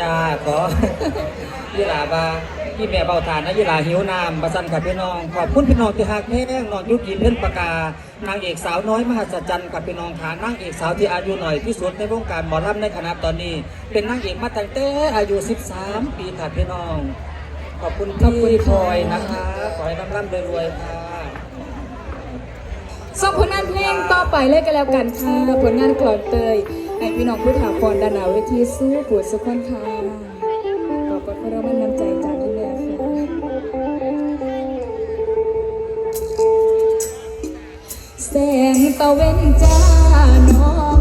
จ้าขอยี่หลาบาพี่แม่เบาทานนะยี่หลาหิวน้ำประสันกับพี่น้อง ขอบคุณพี่น้องที่หักแห้งนองยุกินเพื่อนปากกานางเอกสาวน้อยมหัศจรรย์กับพี่น้องฐานนางเอกสาวที่อายุหน่อยที่สุดในวงการหมอลำในคณะตอนนี้ เป็นนางเอกมาตั้งแต่อายุ 13 ปีค่ะพี่น้อง ขอบคุณพี่พลอยนะคะขอให้ร่ำรวยๆค่ะส่งผลงานเพลงต่อไปเลยกันแล้วกันค่ะผลงานกลอนเตย ให้พี่น้องผู้ถาพรดานาเวทีสู้ปวดสุขคนค่ะขอบคุณพระมันน้ำใจจากที่แม่ค่ะแสงตะเวนจ้าน้อง